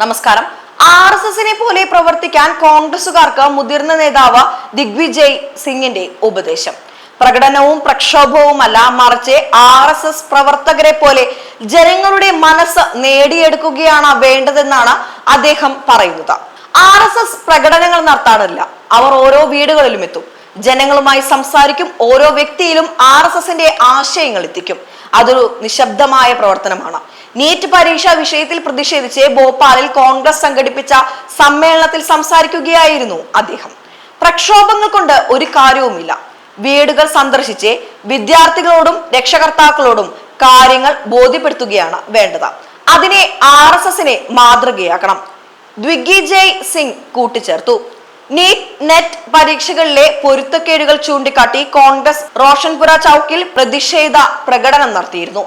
നമസ്കാരം. R S എസിനെ പോലെ പ്രവർത്തിക്കാൻ കോൺഗ്രസുകാർക്ക് മുതിർന്ന നേതാവ് ദിഗ്വിജയ് സിംഗിന്റെ ഉപദേശം. പ്രകടനവും പ്രക്ഷോഭവുമല്ല മറിച്ച് ആർ എസ് എസ് പ്രവർത്തകരെ പോലെ ജനങ്ങളുടെ മനസ്സ് നേടിയെടുക്കുകയാണ് വേണ്ടതെന്നാണ് അദ്ദേഹം പറയുന്നത്. ആർ എസ് എസ് പ്രകടനങ്ങൾ നടത്താറില്ല. അവർ ഓരോ വീടുകളിലും എത്തും. ജനങ്ങളുമായി സംസാരിക്കും. ഓരോ വ്യക്തിയിലും ആർ എസ് എസിന്റെ ആശയങ്ങൾ എത്തിക്കും. അതൊരു നിശബ്ദമായ പ്രവർത്തനമാണ്. നീറ്റ് പരീക്ഷാ വിഷയത്തിൽ പ്രതിഷേധിച്ച് ഭോപ്പാലിൽ കോൺഗ്രസ് സംഘടിപ്പിച്ച സമ്മേളനത്തിൽ സംസാരിക്കുകയായിരുന്നു അദ്ദേഹം. പ്രക്ഷോഭങ്ങൾ കൊണ്ട് ഒരു കാര്യവുമില്ല. വീടുകൾ സന്ദർശിച്ച് വിദ്യാർത്ഥികളോടും രക്ഷകർത്താക്കളോടും കാര്യങ്ങൾ ബോധ്യപ്പെടുത്തുകയാണ് വേണ്ടത്. അതിനെ ആർ എസ് എസിനെ മാതൃകയാക്കണം. ദ്വിഗിജയ് സിംഗ് കൂട്ടിച്ചേർത്തു. നീറ്റ് നെറ്റ് പരീക്ഷകളിലെ പൊരുത്തക്കേടുകൾ ചൂണ്ടിക്കാട്ടി കോൺഗ്രസ് റോഷൻപുര ചൌക്കിൽ പ്രതിഷേധ പ്രകടനം നടത്തിയിരുന്നു.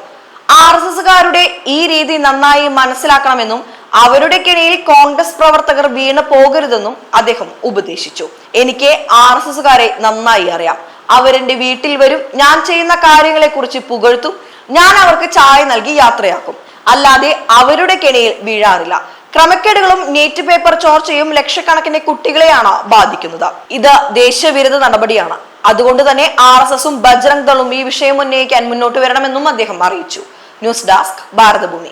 ആർ എസ് എസുകാരുടെ ഈ രീതി നന്നായി മനസ്സിലാക്കണമെന്നും അവരുടെ കിണിയിൽ കോൺഗ്രസ് പ്രവർത്തകർ വീണ് പോകരുതെന്നും അദ്ദേഹം ഉപദേശിച്ചു. എനിക്ക് ആർ എസ് എസുകാരെ നന്നായി അറിയാം. അവരെന്റെ വീട്ടിൽ വരും. ഞാൻ ചെയ്യുന്ന കാര്യങ്ങളെ കുറിച്ച് പുകഴ്ത്തും. ഞാൻ അവർക്ക് ചായ നൽകി യാത്രയാക്കും. അല്ലാതെ അവരുടെ കെണിയിൽ വീഴാറില്ല. ക്രമക്കേടുകളും നീറ്റ് പേപ്പർ ചോർച്ചയും ലക്ഷക്കണക്കിന് കുട്ടികളെയാണ് ബാധിക്കുന്നത്. ഇത് ദേശവിരുദ്ധ നടപടിയാണ്. അതുകൊണ്ട് തന്നെ ആർ എസ് എസും ബജ്രംഗ് ദളും ഈ വിഷയം ഉന്നയിക്കാൻ മുന്നോട്ട് വരണമെന്നും അദ്ദേഹം അറിയിച്ചു. News desk Bharatbhoomi.